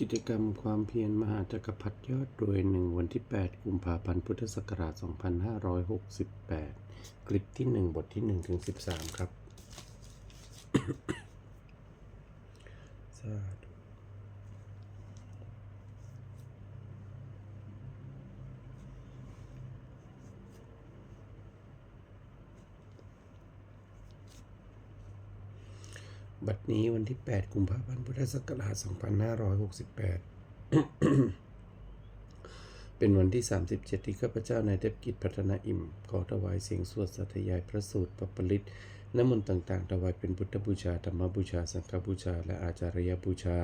กิจกรรมความเพียรมหาจักรพรรดิยอดรวยหนึ่งวันที่ 8 กุมภาพันธ์พุทธศักราช 2568 คลิปที่ 1 บทที่1ถึง13 ครับ สาธุ บัดนี้วันที่ 8 กุมภาพันธ์ พุทธศักราช 2568 เป็นวันที่ 37 ที่ข้าพเจ้านายเทพกิจพัฒนาอิ่ม ขอถวายเสียงสวดสัตยายพระสูตรปปลิตน้ำมนต์ต่างๆถวายเป็นพุทธบูชา ธรรมบูชา สังฆบูชา และอาจารยบูชา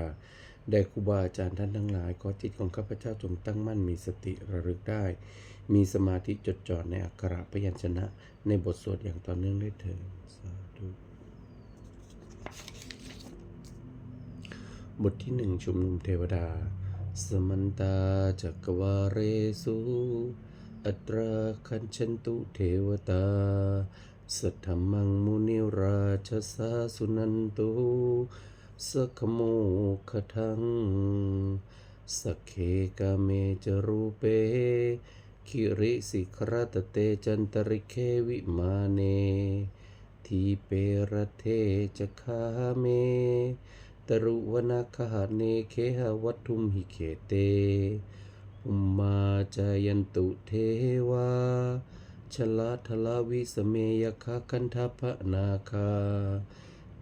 แด่ครูบาอาจารย์ท่านทั้งหลาย ขอจิตของข้าพเจ้าจงตั้งมั่นมีสติระลึกได้ มีสมาธิจดจ่อในอักขระพยัญชนะ ในบทสวดอย่างต่อเนื่องได้เถิดสาธุ บทที่หนึ่งชุมนุมเทวดา สมันตาจักวาเรสุอัตราคันชันตุเทวตา สัทธมังมุนิราชสาสุนันตุสักโมคทังสักเคกาเมจรูเป คิริสิครตเตจันตริเควิมาเน ทีเปรเทจคาเม ตรุวนาคหาเนเคหวัตถุมหิเขเตอุมมาจายันตุเทวาชลาทลาวิสเมยคาคันทพนาคา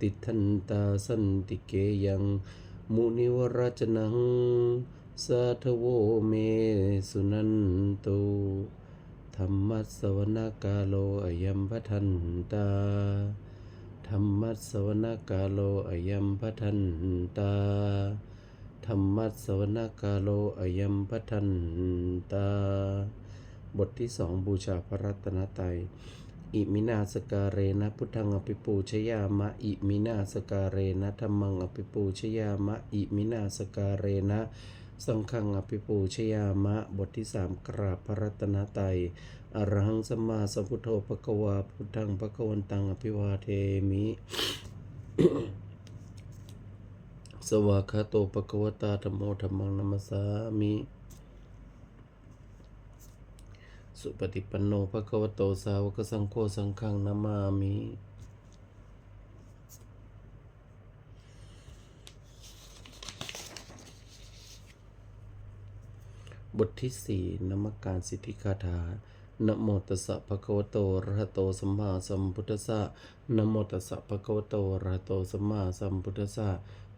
ติทันตาสันติเกยัง มุนิวราจนัง สาทโวเมสุนันโตธรรมัสสวนากาโลอยัมพทันตา ธรรมัสวนากาโลอยัมพทันตาธรรมัสวนากาโลอยัมพทันตา บทที่สองบูชาพระรัตนตรัยอิมินาสการเรนะพุทธังอภิปูชยามะ อิมินาสการเรนะธรรมังอภิปูชยามะ อิมินาสการเรนะ สังฆังอภิปูชยามะบทที่สามกราบพระรัตนตรัยอรหังสัมมาสัมพุทโธภควาพุทธังภควันตังอภิวาเทมิ สวากาโตภควตาธรรมโมธรรมังนัมสสามิ สุปฏิปันโนภควโตสาวกสังโฆสังฆังนามามิ บทที่สี่นมการสิทธิคาถานโมตัสสะภะคะวะโตอะระหะโตสัมมาสัมพุทธัสสะนโมตัสสะภะคะวะโตอะระหะโตสัมมาสัมพุทธัสสะ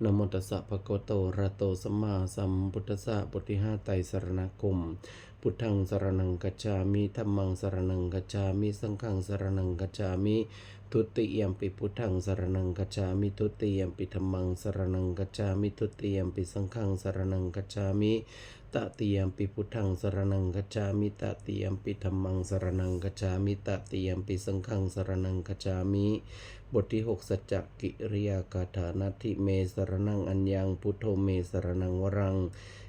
นโมตัสสะภะคะวะโตอะระหะโตสัมมาสัมพุทธัสสะบทที่ห้าไตรสรณคม พุทธังสรนังกัจจามิธัมมังสรนังกัจจามิ สังฆังสรนังกัจจามิทุติยมปิพุทธังสรนังกัจจามิทุติยมปิธัมมังสรนังกัจจามิทุติยมปิสังฆังสรนังกัจจามิ ตติยมปิพุทธังสรนังกัจามิตติยมปิธัมมังสรนังกัจามิตติยมปิสังฆังสรนังกัจจามิ บทที่หกสัจจกิริยากาถานัตถิเมสรนังอัญญังพุทโธเมสรนังวรัง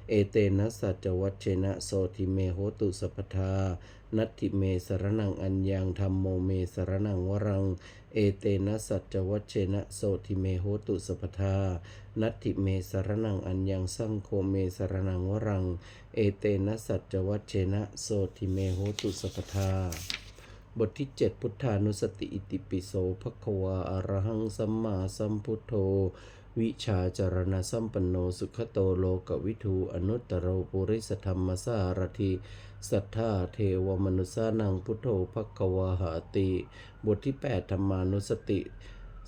เอเตนะสัจวัชเชนะโสติเมโหตุสัพทานัตถิเมสรนังอัญญังธรรมโมเมสรนังวรัง เอเตนะสัจวัชเชนะโสติเมโหตุสัพทานัตถิเมสรนังอัญญังสังโฆเมสรนังวรัง เอเตนะสัจวัชเชนะโสติเมโหตุสัพทา บทที่ 7 พุทธานุสติอิติปิโสภควาอารหังสัมมาสัมพุทโธ วิชาจารณสัมปันโนสุขโตโลกวิทูอนุตตรปุริสธรรมสารถิสัทธาเทวมนุสานังพุทโธภควาหาติ บทที่ 8 ธรรมานุสติ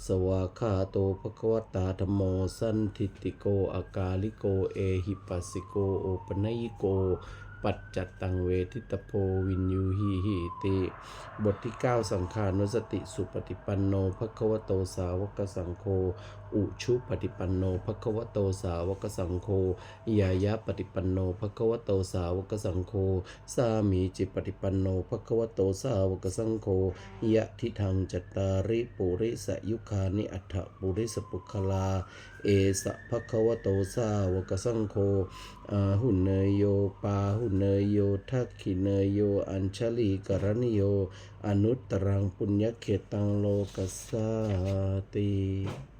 สวาคาโตภควตาธรรมโมสันทิติโก อากาลิโก เอหิปัสสิโก โอปนัยโก ปัจจัตตังเวทิตโพวินยูหีหิติ บทที่ 9 สังขานุสติสุปฏิปันโนภควโตสาวกสังโฆ อุชุปฏิปันโนภควโตสาวกสังโฆยายะปฏิปันโนภควโตสาวกสังโฆสามีจิปฏิปันโนภควโตสาวกสังโฆยะทิทังจัตตาริปุริสยุคานิอัฏฐปุริสปุคลา เอสะภควโตสาวกสังโฆอาหุเนยโยปาหุเนยโยทักขิเนยโยอัญชลีกรณิโยอนุตตรังปุญญเขตังโลกัสสาติ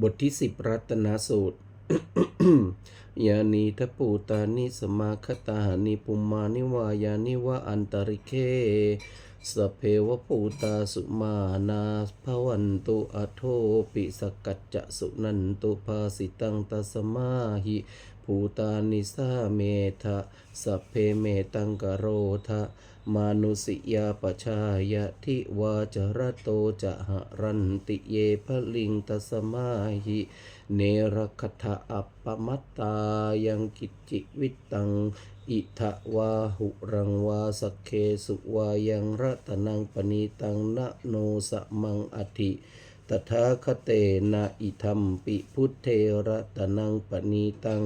บทที่สิบรัตนสูตรยานีทปูตานิสมาคตานิปุมานิวายานิวะอันตริเคสพเพวปูตาสุมานาภวันตุอโทปิสกัจจะสุนันตุภาสิตังตัสมาหิภูตานิสาเมทะสัพเพเมตังกโรทะ มานุสิยาปชายะทิวาจรโตจะหรันติเยพลิงตสมาหิเนรคทะอัปปมัตตายังกิจจิวิตัง อิทะวาหุรังวาสเคสุวายังรัตนังปณีตังนะโนสะมังอธิตถาคเตนะอิธรรมปิพุทเทระตนังปณีตัง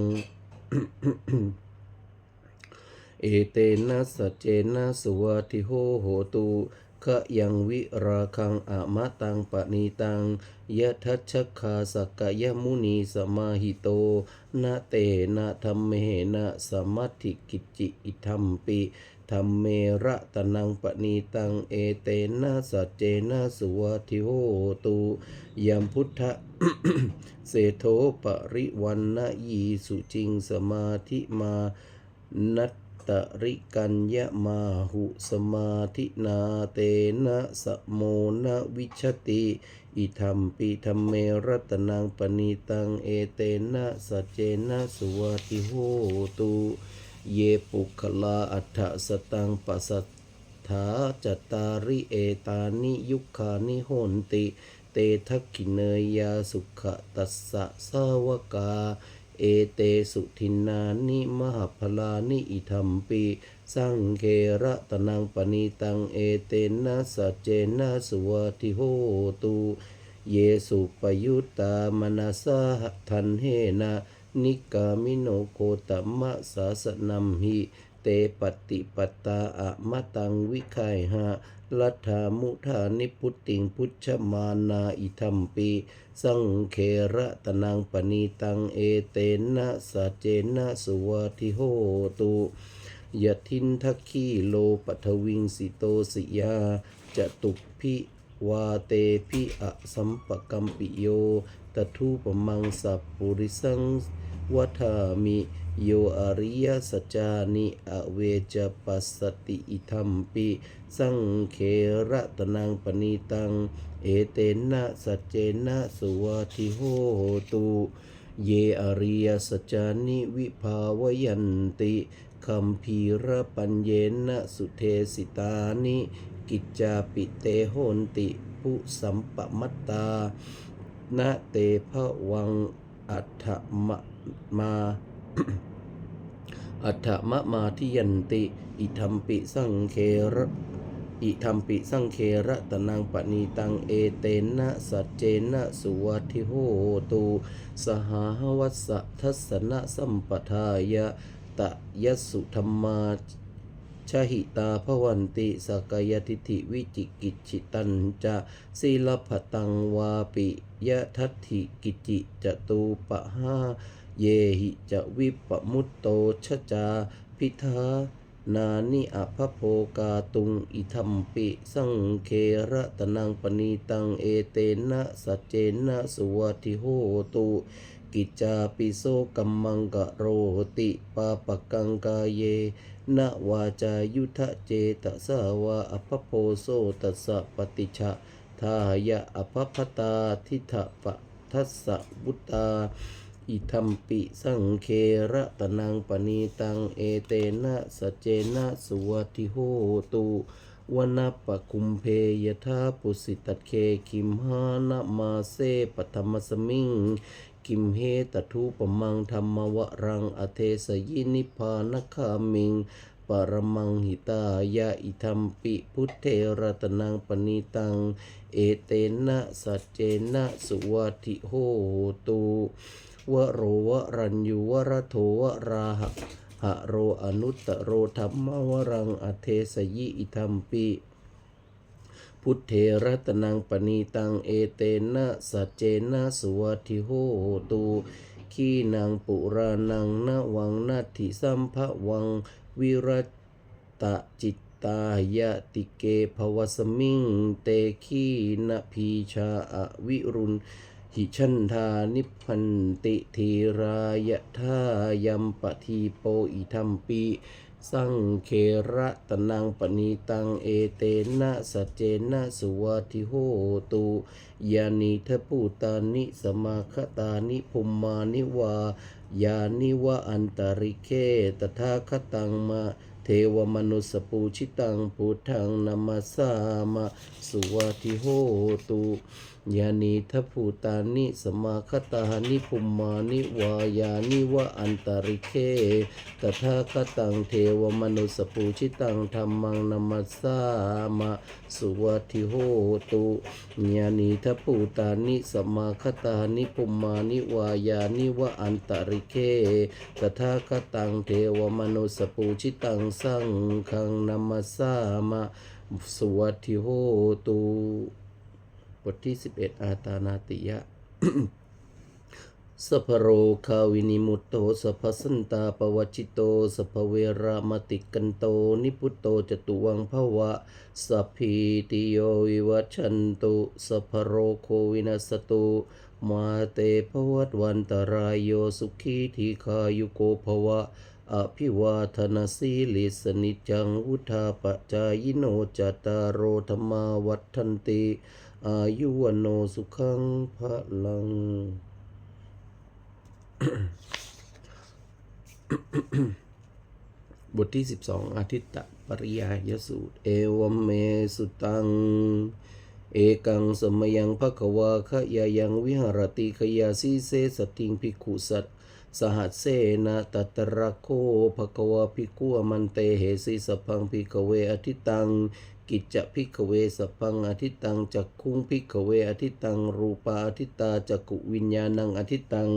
เอเตนะสัจเจนะสุวัติโหโหตุขะยังวิราคังอามะตังปณีตังยะทัชคาสกยมุนีสมาหิโตนะเตนะธรรมเมนะสมัติกิจจิอิธรรมปิธรรมเมระตนังปณีตังเอเตนะสัจเจนะสุวัติโหตุยัมพุทธเสโทปริวันนะยีสุจิงสมาธิมานัต ตริกัญญมาหุสมาธินาเตนะสโมนะวิชติอิธรรมปิธรรมเมรัตนังปณีตังเอเตนะสัจเจนะสุวัติโหตุเยปุคลาอัฏฐสตังปัสสัทธาจตาริเอตานิยุคานิโหนติ เตทักขิเนยยาสุขตัสสะสาวกา เอเตสุทินานิมหพลานิอิธรรมปีสังเคระตนังปณีตังเอเตนะสัจเจนะสุวัติโหตุเยสุปยุตตามนาสาทันเฮนะนิกามิโนโกตมะสาสนัมหิ เตปฏิปตาอะมะตังวิไคหะลัทธามุธานิพุตติงพุชฌมานาอิธรรมปี สังเคระตนังปณีตังเอเตนะสัจเจนะสุวัติโหตุยะทินทักขีโลปัทวิงสิโตสิยาจะตุพิวาเตพิอะสัมปกัมปิโยตทูปมังสัพปุริสัง วัฏามิโยอริยสัจานิอเวจปัสสติอิธรรมปิสังเคระตนังปณีตัง เอเตนะสัจเจนะสุวัติโหตุเยอริยสัจานิวิภาวยันติคัมภีระปัญเยนะสุเทสิตานิกิจจาปิเตโหนติผู้สัมปมัตตานะเตภวังอัฏฐมะ มาอัฏฐมะมาทิยันติ อิธรรมปิสังเคระอิธรรมปิสังเคระตนังปณีตังเอเตนะสัจเจนะสุวัติโหตุสหาวัสสะทัสนะสัมปทายะตะยสสุธรรมาชหิตาพวันติสกายทิฐิวิจิกิจฉิตันจะศีลพตังวาปิยะทัตถิกิจิจตูปะหา เยหิจะวิปมุตโตชจาพิทานานิอภโภกาตุงอิธรรมปิ สังเคระตนังปณีตังเอเตนะสัจเจนะสุวัติโหตุ กิจจาปิโสกัมมังกะโรติปาปกังกาเยนะวาจายุทธเจตสาวาอภโพโสตัสสะปฏิชะทายะอภพตาทิฏฐปะทัสสะวุตตา อิธรรมปิสังเคระตนังปณีตังเอเตนะสเจนะสุวัติโหตุวนาปคุมเพยทาปุสิตตเคคิมหานะมาเซปธรรมสมิงกิมเฮตทูปมังธรรมวรังอเทสยินิพานคามิงปรมังหิตายะอิธรรมปิพุทเทระตนังปณีตัง เอเตนะสัจเจนะสุวัติโหตุ วโรวรัญยูวรโทวราหะหะโรอนุตตโรธรรมวรังอเทสยิอิธรรมปิพุทเทรัตนังปณีตังเอเตนะสัจเจนะสุวัติโหตุขีนังปุรานังนวังนาทิสัมภวังวิรัตตจิตตายะติเกภวสมิงเตขีนะพีชาอวิรุณ หิชันทานิพันติทีรายะทายัมปทีโปอิทัมปิสังเคระตนังปณีตังเอเตนะสัจเจนะสุวัติโหตุยานิทปูตานิสมาคตานิภุมมานิวายานิวะอันตริเคตถาคตังมะเทวมนุสปูชิตังพุทธังนามาสามะสุวัติโหตุ ยานิทัพภูตานิสมาคตานิภุมมานิวายานิวะอันตริเคตถาคตังเทวมนุสปูชิตังธรรมังนมาสามะสุวัติโหตุยานิทัพภูตานิสมาคตานิภุมมานิวายานิวะอันตริเคตถาคตังเทวมนุสปูชิตังสังฆังนามาสามะสุวัติโหตุ บทที่ 11 อาตานาติยะสัพโรคาวินิมุตโตสัพสันตาปวัชิโตสัพเวรามติกันโต นิพุตโตจตุวังภวะสัพพีติโยวิวัชันตุสัพโรโควินัสตุมาเตภวัตวันตรายโยสุขีทีขายุโกภวะ อภิวาทนาสีลิสนิจังวุธาปจายโนจตารโรธรรมาวัฏทันติ อายุวันโนสุขังพะลัง บทที่ 12 อาทิตตปริยายสูตร เอวเมสุตัง เอกังสมยังภควาขยายังวิหรติขยาสีเสสติงภิกขุสัตสหัสเสนะตัตระโคภควาภิกขุอมันเตเหสิสพังภิกเวอทิตัง กิจจะพิกเวสพังอทิตังจักคุงพิกเวอทิตังรูปาอทิตาจักุวิญญาณังอทิตัง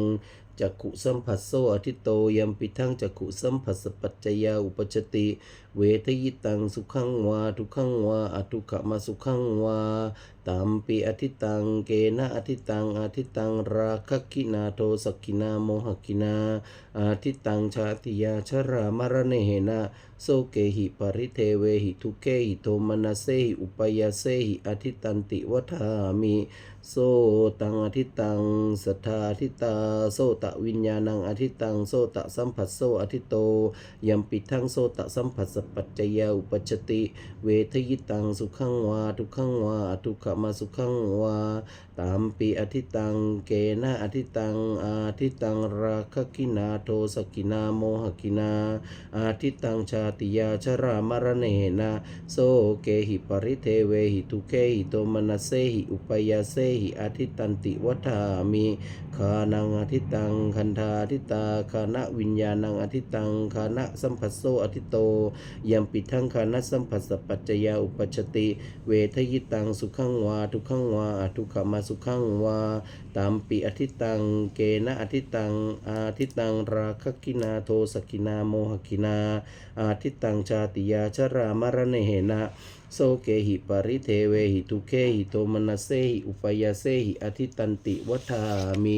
จักขุสัมผัสโสอทิโตยัมปิทังจักขุสัมผัสปัจจยาอุปจติ เวทยิตังสุขังวาทุขังวาอทุขมาสุขังวาตามปีอทิตังเกนะอทิตังอทิตังราคะกินาโทสกินาโมหกินาอาทิตังชาติยาชรามรณเหนะโสเกหิปริเทเวหิทุเกหิโทมนาเสหิอุปยาเสหิอทิตันติวัฏามิ โซตังอทิตังสัทธาอทิตา โซตะวิญญาณังอทิตัง โซตะสัมผัสโซอทิโตยัมปิทังโซตะสัมผัสสปัจจยาอุปจติ เวทยิตังสุขังวาทุกขังวาทุกขมาสุขังวาตามปีอทิตังเกนะอทิตังอาทิตังราคะกินาโทสกินาโมหกินาอาทิตังชาติยาชรามรณเหนะโซเกหิปริเทเวหิทุเกหิโตมนัสเสหิอุปยาเสหิอาทิตันติวัฏามี คานังอาทิตังคันธาทิตาคานะวิญญาณังอาทิตังคานะสัมผัสโสอทิโตยัมปิทังคานะสัมผัสสปัจจยาอุปจติ เวทยิตังสุขังวาทุขังวาอทุขมาสุขังวาตามปิอทิตังเกนะอทิตังอาทิตังราคกินาโทสกินาโมหกินาอาทิตังชาติยาชรามรณเหนะโสเกหิปริเทเวหิทุเคหิโทมนัสเสหิอุปยาเสหิอทิตันติวัฏามิ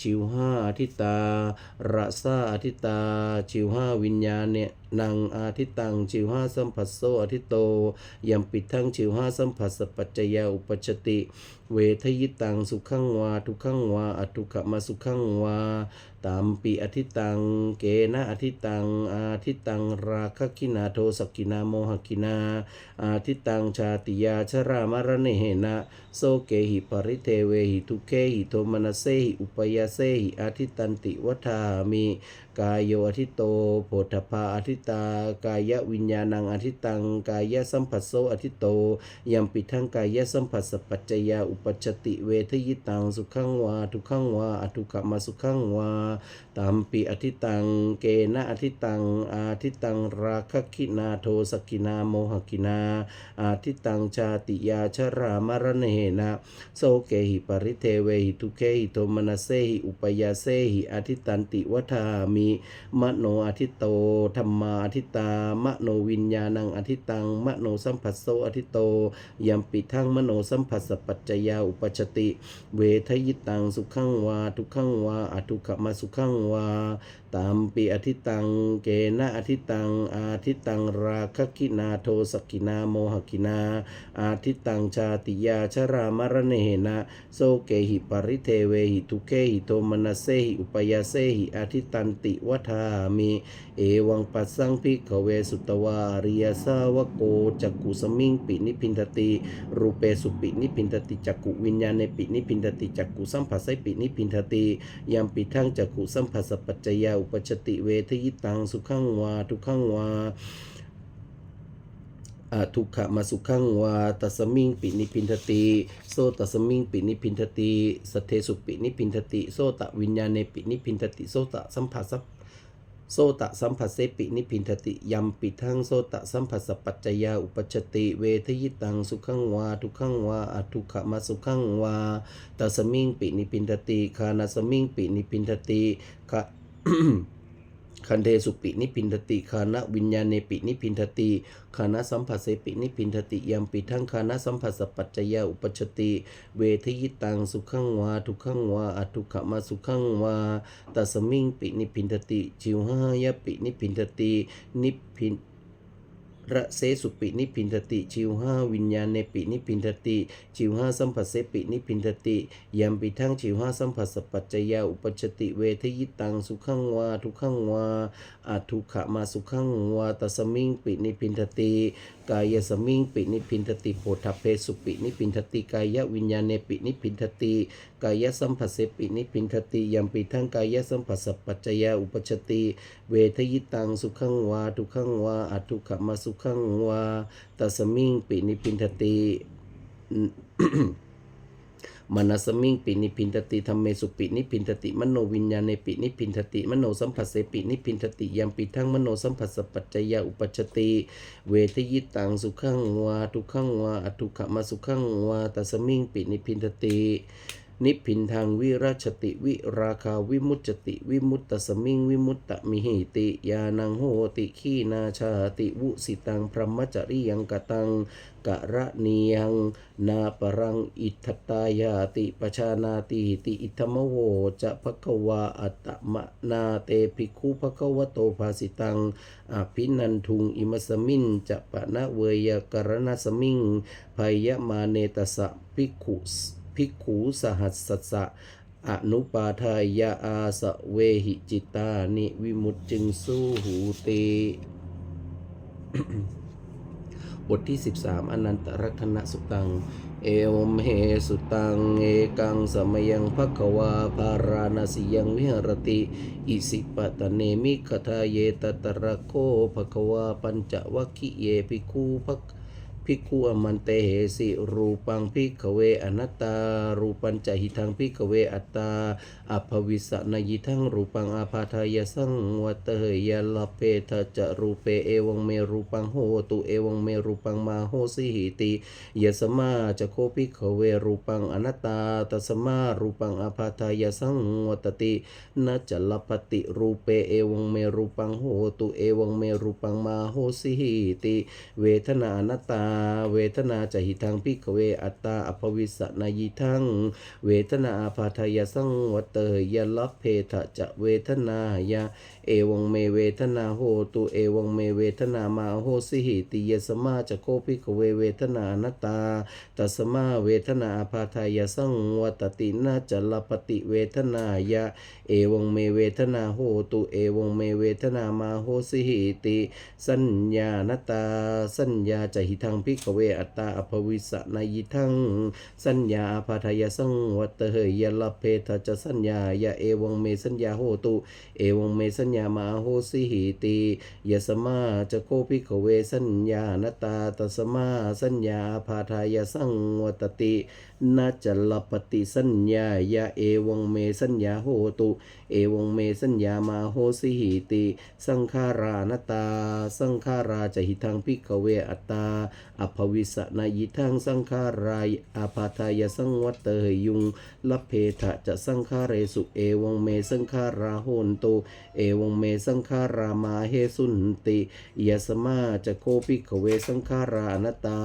ชิวห้าอาทิตาระซาอาทิตา ชิวห้าวิญญาณเนี่ยนังอาทิตังชิวห้าสัมผัสโซอาทิโตยัมปิดทั้งชิวห้าสัมผัสปัจจยาอุปจติ เวทยิตังสุขังวาทุขังวาอทุขมาสุขังวาตามปีอทิตัง เกนะอทิตัง อาทิตัง ราคกินาโทสกินาโมหกินา อาทิตังชาติยาชรามารณเหนะ โซเกหิปริเทเวหิทุเกหิโทมนัสเสหิอุปยาเสหิอาทิตันติวัฏามิ กายโยอทิโตโพธพาอทิตากายวิญญาณังอทิตังกายสัมผัสโสอทิโตยัมปิทังกายสัมผัสสปัจจยาอุปจติเวทยิตังสุขังวาทุขังวาอทุกขมาสุขังวาตามปีอทิตังเกนะอทิตังอาทิตังราคะกินาโทสกินาโมหกินาอาทิตังชาติยาชรามรณเหนะโสเกหิปริเทเวหิทุเกหิโทมนัสเสหิอุปยาเสหิอธิตันติวัฏามิมโนอธิโตธรรมาอธิตามโนวิญญาณังอธิตังมโนสัมผัสโสอธิโตยัมปิทังมโนสัมผัสสปัจจยาอุปชติ เวทยิตังสุขังวาทุขังวาอทุขมาสุขังวา ตามปีอธิตัง เกนะอธิตัง อาทิตัง ราคกินาโทสกินาโมหกินา อาทิตังชาติยาชรามรณเหนะ โซเกหิปริเทเวหิทุเกหิโทมนัสเสหิอุปยาเสหิอาทิตันติวัฏามิ เอวังปัสสังพิกเวสุตวาริยสาวโกจักกุสมิงปินิพินทติรูเปสุปินิพินทติจักกุวิญญาณในปินิพินทติจักกุสัมผัสไสปินิพินทติยามปิทังจักกุสัมผัสปัจจยาปชติเวทยิตังสุขังวาทุขังวาอาทุกขมาสุขังวาตัสมิงปินิพินทติโซตัสมิงปินิพินทติสเทสุปินิพินทติโซตะวิญญาณเนปินิพินทติโซตะสัมผัสสโซตะสัมผัสเสปินิพินทติยัมปิทังโซตะสัมผัสสปัจจยาอุปชติเวทยิตังสุขังวาทุขังวาอาทุกขมาสุขังวาตัสมิงปินิพินทติคานาสมิงปินิพินทติคะ คันเทสุปินิพินทติคานะวิญญาณเนปินิพินทติคานะสัมผัสเสปินิพินทติยามปิทั้งคานะสัมผัสสปัจจยาอุปชติ เวทยิตังสุขังวาทุขังวาอทุขมาสุขังวาตัสมิงปินิพินทติจิวหายปินิพินทตินิพิน ระเสสุปินิพินทติจิวห้าวิญญาณเนปินิพินทติจิวห้าสัมผัสเสปินิพินทติยัมปิทั้งจิวห้าสัมผัสสปัจจยาอุปชติเวทยิตังสุขังวาทุขังวาอาทุกขมาสุขังวาตสมิงปินิพินทติกายสมิงปินิพินทติโพธพเพสุปินิพินทติกายวิญญาณเนปินิพินทติกายสัมผัสเสปินิพินทติยัมปิทั้งกายสัมผัสสปัจจยาอุปชติเวทยิตังสุขังวาทุขังวาอทุกขมาสุขังวาตัสมิงปินิพินทติมนัสมิงปินิพินทติธรรมเมสุปินิพินทติมโนวิญญาณเนปินิพินทติมโนสัมผัสเสปินิพินทติยัมปิทั้งมโนสัมผัสสปัจจยาอุปชติ เวทยิตังสุขังวาทุขังวาอทุกขมาสุขังวาตัสมิงปินิพินทติ นิพพินทางวิราชติวิราคาวิมุจจติวิมุตตสมิงวิมุตตมิหิติยานังโหติขีนาชาติวุสิตังพรหมจริยังกตังกะระเนียงนาปรังอิทธตายาติปชานาติติอิทธมโวจะภควาอัตมะนาเตภิกขุภควโตภาสิตังอภินันทุงอิมัสมินจะปะนะเวยกรณสมิงพยมาเนตสะภิกขุส ภิกขูสหัสสสะอนุปาทายาอาสะเวหิจิตานิวิมุตจึงสู้หูเตบทที่ 13 อนันตรัตนสุตัง เอวมเหสุตัง เอกังสมยังภควาภาราณสิยังวิหรติ อิสิปตะเนมิคทาเยตตระโคภควาปัญจวัคคิเยภิกขุภค ภิกขุอมันเตเหสิรูปังภิกขเวอนัตตา รูปัญจหิทังภิกขเวอัตตาอภวิสนยิทังรูปังอาพาทายสังวัตเหยลเพทะจะรูเปเอวังเมรูปังโหตุเอวังเมรูปังมาโหสิหิติยสมาจะโคภิกขเวรูปังอนัตตาตัสมารูปังอาพาทายสังวัตตินะจะลปติรูเปเอวังเมรูปังโหตุเอวังเมรูปังมาโหสิหิติ เวทนาอนัตตาเวทนาจะหิทังพิกเวอัตตาอภวิสนายิทังเวทนาอาพาทายสังวเตยยลักเพทะจะเวทนายา เอวังเมเวทนาโหตุเอวังเมเวทนามาโหสิหิติยสมาจะโคพิกเวเวทนานตาตัสมาเวทนาอาพาทายสังวัตตินาจลปติเวทนายาเอวังเมเวทนาโหตุเอวังเมเวทนามาโหสิหิติ สัญญานตา สัญญาจะหิทังพิกเวอัตตาอภวิสนายิทังสัญญาอาพาทายสังวัตเหยลเพทจะสัญญายาเอวังเมสัญญาโหตุเอวังเมสัญญามาโหสิหิติยสมาจะโคพิกเวสัญญานตาตัสมาสัญญาอาพาทายสังวัตตินาจลปฏิสัญญายาเอวังเมสัญญาโหตุ เอวังเมสัญญามาโหสิหิติ สังขารานตา สังขาราจะหิทังพิกเวอัตตาอภวิสนายิทังสังขารายอาพาทายสังวัตเตยยุงลัพเพทะจะสังขาเรสุเอวังเมสังขาราโหนตุ เอวังเมสังขารามาเฮสุนติยสมาจะโคปิขเวสังขารานัตตา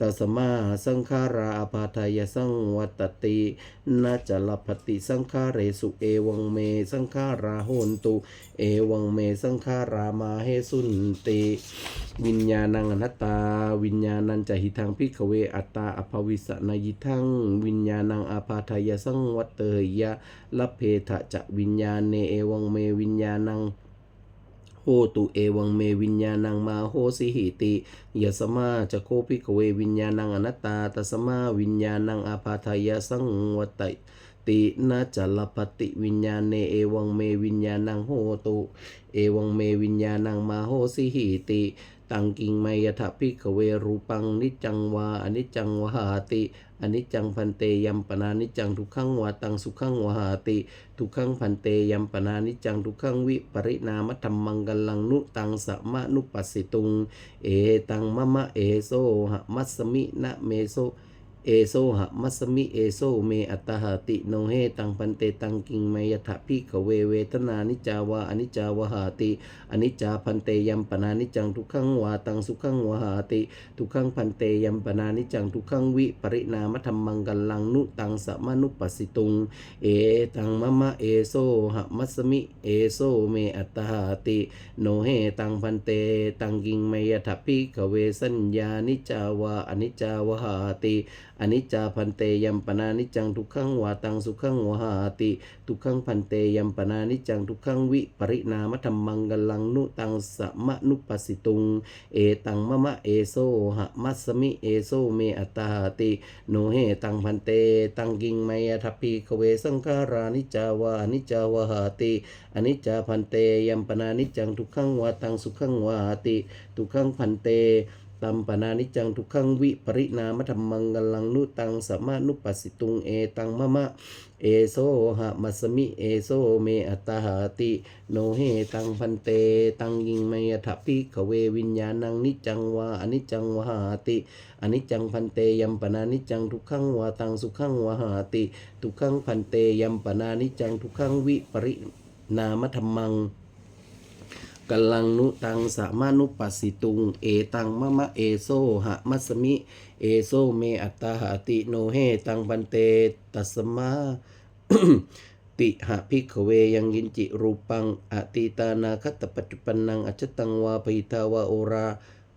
ตัสมาสังขาราอาพาทายสังวัตตินาจลพติสังขาเรสุเอวังเม สังขาราโหนตุ เอวังเม สังขารามาเฮสุนติวิญญาณังอนัตตา วิญญาณังจะหิทังพิกเวอัตตาอภวิสนายิทังวิญญาณังอาปาทายสังวัตเตยะละเพทะจะวิญญาณเนเอวังเมวิญญาณัง โหตุเอวังเมวิญญาณังมาโหสิหิติยสมาจะโคพิกเววิญญาณังอนัตตาตสมาวิญญาณังอาพาทายสังวัตตินาจัลปติวิญญาณเนเอวังเมวิญญาณังโหตุ เอวังเมวิญญาณังมาโหสิหิติ ตังกิงไมยถาพิกเวรูปังนิจังวาอนิจังวหาติอนิจังพันเตยัมปนานิจังทุกขังวาตังสุขังวหาติ ทุกขังพันเตยัมปนานิจังทุกขังวิปริณามธรรมังกัลังนุตังสัมะนุปัสสิตุง เอตังมะมะเอโซหะมัสสมินะเมโซ เอโซหะมัสมิเอโซเมอัตหาติโนเฮตังพันเตตังกิงไมยถะพิกเวเวทนานิจาวาอนิจาวหาติอนิจจาพันเตยัมปนานิจังทุกขังวาตังสุขังวหาติทุกขังพันเตยัมปนานิจังทุกขังวิปริณามธรรมังกัลลังนุตังสะมนุปัสสิตุงเอตังมะมะเอโซหะมัสมิเอโซเมอัตหาติโนเฮตังพันเตตังกิงไมยถะพิกเวสัญญานิจาวาอนิจจาวหาติอนิจจาพันเตยัมปนานิจังทุกขังวาตังสุขังวหาติทุกขังพันเตยัมปนานิจังทุกขังวิปริณามธรรมังกัลลังนุตังสะมะนุปัสสิตุงเอตังมะมะเอโซหะมัสสมิเอโซเมอัตตาติโนเฮตังพันเตตังกิงไมยทัพพีขเวสังขารานิจจาวาอนิจจาวหาติอนิจจาพันเตยัมปนานิจังทุกขังวาตังสุขังวหาติทุกขังพันเต ตัมปนานิจังทุกขังวิปริณามธรรมังกลังนุตังสมะนุปัสสิตุงเอตังมะมะเอโซหะมัสมิเอโซเมอัตาหาติโนเฮตังพันเตตังยิงไมยถะพิขเววิญญาณังนิจังวาอนิจังวาหาติอนิจังพันเตยัมปนานิจังทุกขังวาตังสุขังวาหาติทุกขังพันเตยัมปนานิจังทุกขังวิปริณามธรรมัง กัลังนุตังสามานุปัสสิตุง เอตังมะมะเอโซหะมัสมิ เอโซเมอัตตาหาติโนเฮตังบันเตตัสมาติหะพิกเวยังยินจิรูปังอติตานาคตปัจจุปันนังอจจตังวาปิทาวาโอรา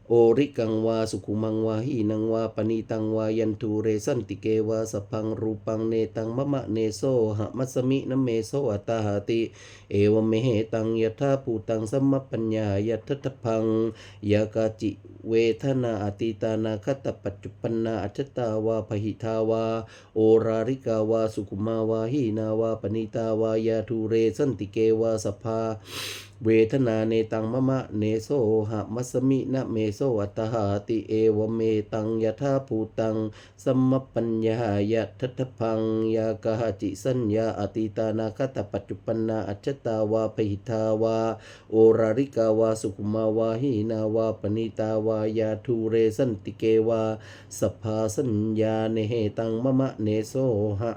โอริกังวาสุขุมังวาหีนังวาปณีตังวายันทูเรสันติเกวาสพพังรูปังเนตังมะมะเนโซหะมัสสมินเมโซอัตตาหาติ เอวเมเหตังยถาภูตังสัมมปัญญายัตถพังยากาจิเวทนาอติตานาคตปัจจุปันนาอัจตาวาพหิทาวา โอราริกาวาสุขุมาวาหีนาวาปณิตาวายาทูเรสันติเกวาสภา เวทนาเนตังมะมะเนโซหะมัสมินะเมโซอัตตหาติเอวเมตังยถาภูตังสัมมปัญญายะทัตพังยากาจิสัญญาอติตานาคตปัจจุปันนาอัจตาวาพหิทาวาโอราริกาวาสุขุมาวาหีนาวาปณิตาวายาทูเรสันติเกวาสภาสัญญาเนเหตังมะมะเนโซหะ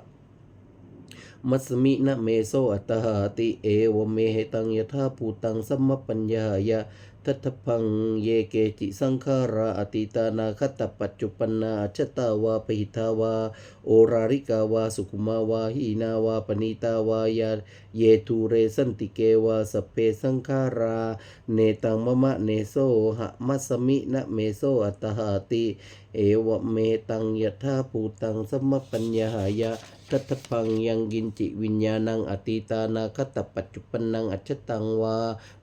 มัสมินะเมโซอัตหาติเอวเมเหตังยถาภูตังสัมมปัญญายะทัตถพังเยเกจิสังขาราอติตานาคตปัจจุปันนาอัจจตาวาปหิทาวา โอราริกาวา สุขุมาวาหีนาวาปณิตาวายาเยทูเรสันติเกวาสเปสังขารา เนตังมะมะเนโซหะมัสมินะเมโซอัตหาติ เอวเมตังยถาภูตังสมมปัญญายะ ทัตถพังยังกินจิวิญญาณังอติตานาคตปัจจุปันนังอัจตังวา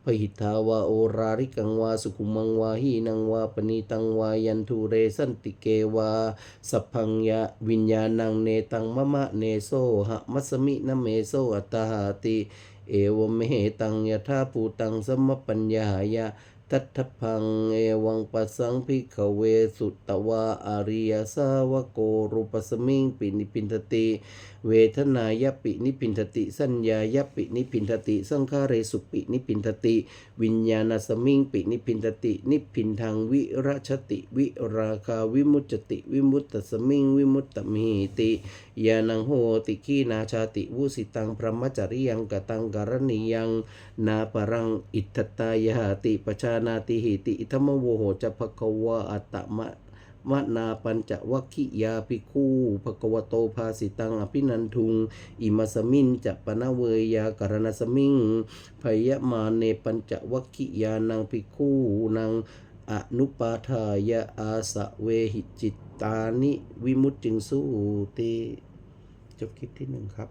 พหิทาวาโอราริกังวาสุขุมังวาหีนังวาปณีตังวายันทูเรสันติเกวาสัพพังยะวิญญาณังเนตังมะมะเนโซหะมัสมินะเมโซอัตตหาติ เอวเมตังยถาภูตังสมมปัญญายะ ทัตัทพังเอวังปัสสังพิขเวสุตตวาอาริยสาวโกรูปสมิงปินิพินทติ เวทนายปินิพินทติ สัญญายปินิพินทติ สังขาเรสุปินิพินทติ วิญญาณสมิงปินิพินทติ นิพินทางวิรัชติวิราคาวิมุจติวิมุตตสมิงวิมุตตมิติยานังโหติขีนาชาติวุสิตังพระมจริยังกตังการณียัง นาปรังอิทธตายาติปชานนาติหิติธรรมโวโหจะภควะอัตตมะมะนาปัญจวัคคิยาภิกขุภควโตภาสิตังอภินันทุง อิมัสมินจะปนะเวยากรณสมิงพยมาเนปัญจวัคคิยานังภิกขุนังอนุปาทายะอาสะเวหิจิตตานิวิมุตติงสูติจบคลิปที่หนึ่งครับ